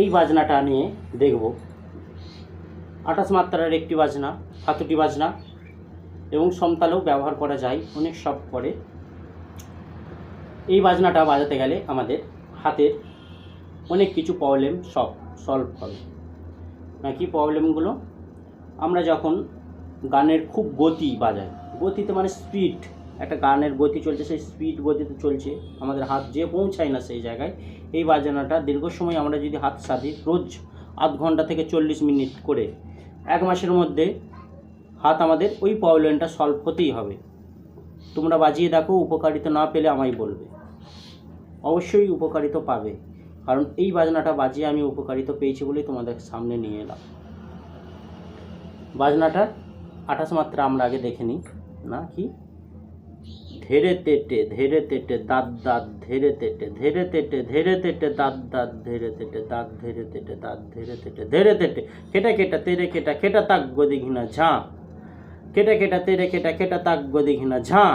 এই বাজনাটা নিয়ে দেখব। আঠাশ মাত্রার একটি বাজনা হাতুটি বাজনা এবং সমতালেও ব্যবহার করা যায় অনেক সব করে এই বাজনাটা বাজাতে গেলে আমাদের হাতের অনেক কিছু প্রবলেম সব সলভ হবে। নাকি প্রবলেমগুলো আমরা যখন গানের খুব গতি বাজাই, গতিতে মানে স্পিড একটা গানের গতি চলছে, সেই স্পিড গতিতে চলছে। আমাদের হাত যে পৌঁছায় না সেই জায়গায়। এই বাজনাটা দীর্ঘ সময় আমরা যদি হাত সাধি, রোজ আধ ঘণ্টা থেকে চল্লিশ মিনিট করে এক মাসের মধ্যে হাত আমাদের ওই প্রবলেমটা সলভ হতেই হবে। তোমরা বাজিয়ে দেখো, উপকারিতা না পেলে আমায় বলবে। অবশ্যই উপকারিতা পাবে। কারণ এই বাজনাটা বাজিয়ে আমি উপকারিতা পেয়েছি বলেই তোমাদের সামনে নিয়ে এলাম। বাজনাটার আঠাশ মাত্রা আমরা আগে দেখে নিই। না, কি? ধেরে তেটে ধেরে তেটে, দাঁত দাঁত, ধেরে তেটে ধেরে তেটে ধেরে তেটে, দাঁত দাঁত, ধেরে তেটে, দাঁত, ধেরে তেটে, দাঁত, ধেরে তেটে ধেরে তেটে। কেটা কেটা তেরে কেটা কেটা তাক, গদি, ঘিনা, ঝাঁ। কেটা কেটা তেরে কেটা কেটা তাক, গদি, ঘিনা, ঝাঁ।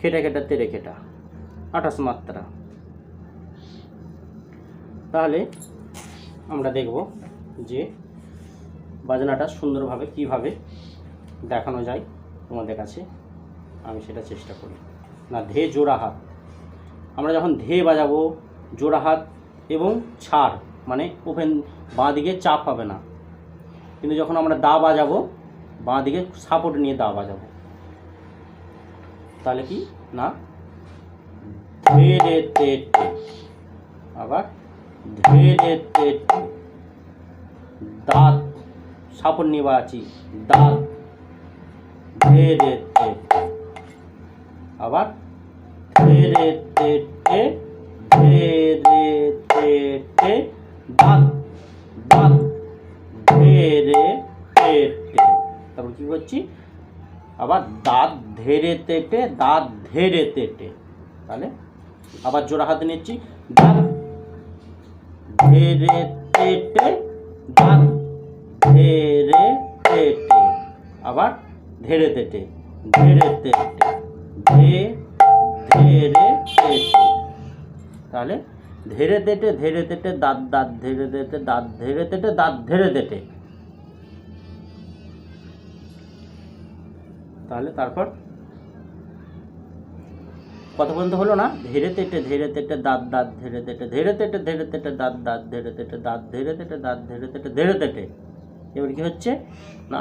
কেটা কেটা তেরে কেটা আঠাশ মাত্রা। তাহলে আমরা দেখব যে বাজনাটা সুন্দরভাবে কীভাবে দেখানো যায় তোমাদের কাছে। আমি সেটা চেষ্টা করি। না, ধে জোড়া হাত। আমরা যখন ধে বাজাবো, জোড়া হাত এবং ছাড় মানে ওপেন, বাঁ দিকে চাপ হবে না। কিন্তু যখন আমরা দা বাজাবো, বাঁ দিকে সাপোর্ট নিয়ে দা বাজাবো। তাহলে কি? না? ধে রে। আবার ধে রে। দাঁত, সাপোর্ট নিয়ে বাজাচ্ছি। দাঁত। ধে রে। আবার ধে রে তে টে ধে রে তে টে দাঁত দাঁত ধে রে তে টে তারপর কি করছি? আবার দাঁত ধেরে তেটে দাঁত ধেরে তেটে তাহলে আবার জোড়া হাতে নিচ্ছি। দাঁত ধেরে তেটে দাঁত ধেরে তেটে আবার ধেরে তেটে ধেরে তেটে ধে ধেরে তাহলে ধেরে তেটে ধেরে তেটে দাঁত দাঁত ধেরে তেটে দাঁত ধেরে তেটে দাঁত ধেরে তেটে তাহলে তারপর কত পর্যন্ত হলো না ধীরে তেটে ধীরে তেটে দাঁত দাঁত ধীরে তেটে ধীরে তেটে ধীরে তেটে দাঁত দাঁত ধীরে তেটে দাঁত ধীরে তেটে দাঁত ধীরে তেটে ধীরে তেটে এবার কি হচ্ছে না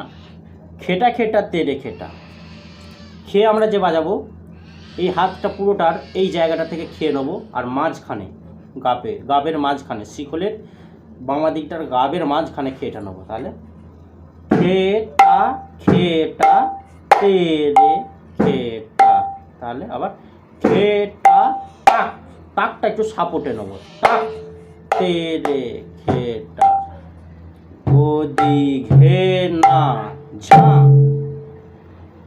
খেটা খেটা তেরে খেটা খেয়ে আমরা যে বাজাবো এই হাতটা পুরোটার এই জায়গাটা থেকে খেয়ে নেব আর মাঝখানে গাপে গাবের মাঝখানে, শিকলের বামা দিকটার গাবের মাঝখানে খেয়েটা নেব তাহলে। খেটা খেটা তেরে খেটা তাহলে আবার খেটা তাক, তাকটা একটু সাপোর্টে নেব। তাক তেরে খেটা গদি ঘে না ঝা।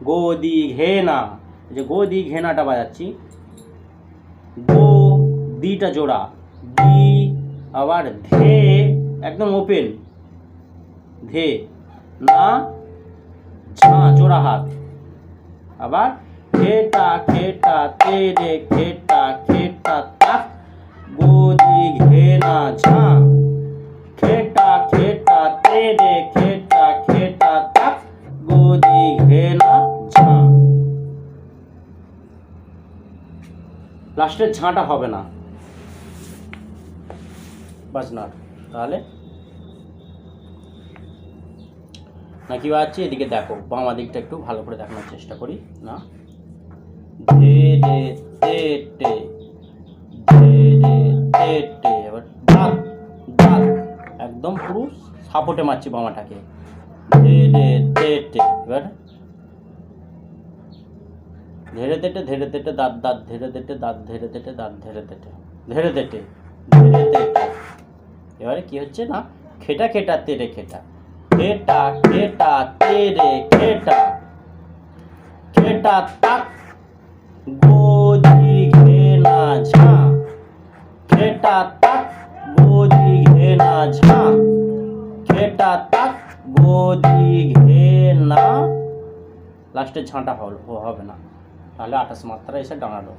গদি ঘে না এই গো দি ঘেনাটা বাজাচ্ছি। গো দিটা জোড়া। দি আবার ধে একদম ওপেন ধে। না, ঝা, জোড়া হাত। আবার খেটা খেটা তেরে খেটা লাস্টের ঝাঁটা হবে না। বাজনার তাহলে? নাকি বাজছে এদিকে দেখো বামা দিকটা একটু ভালো করে দেখানোর চেষ্টা করি। না? ধে ধে টে এবার একদম পুরো সাপোর্টে মারছি বামাটাকে। ধে টে এবার ধেরে তেটে ধেরে তেটে, দাঁত দাঁত ধেরে তেটে, দাঁত ধেরে তেটে, দাঁত ধেরে তেটে ধেরে তেটে ধেরে তেটে। এবারে কি হচ্ছে না? খেটা খেটা, তেরে, খেটা। খেটা খেটা, তেরে, খেটা। খেটা, তাক। গোদি ঘেনা ঝা। খেটা, তাক। গোদি ঘেনা ঝা। খেটা, তাক। গোদি ঘেনা। লাস্টে ঝাঁটা হল- হবে না। তাহলে আঠাশ মাত্রা এসে ডানালো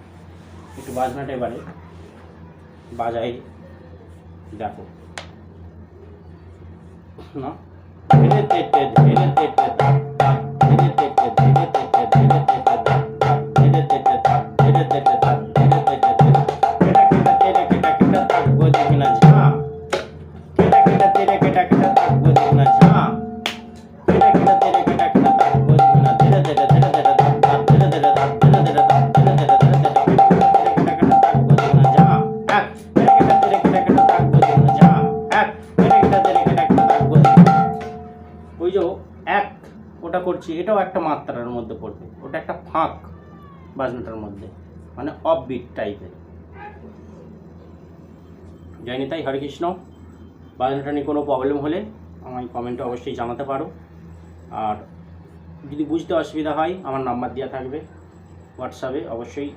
একটু বাজনাটা এবারে বাজাই। দেখো। না? ধীরে ধীরে ধীরে ধীরে করছি, এটাও একটা মাত্রার মধ্যে পড়বে। ওটা একটা ফাঁক বাজনাটার মধ্যে মানে অফবিট টাইপের জানি তাই হরে কৃষ্ণ। বাজনাটা নিয়ে কোনো প্রবলেম হলে আমায় কমেন্টে অবশ্যই জানাতে পারো। আর যদি বুঝতে অসুবিধা হয়, আমার নাম্বার দেওয়া থাকবে। হোয়াটসঅ্যাপে অবশ্যই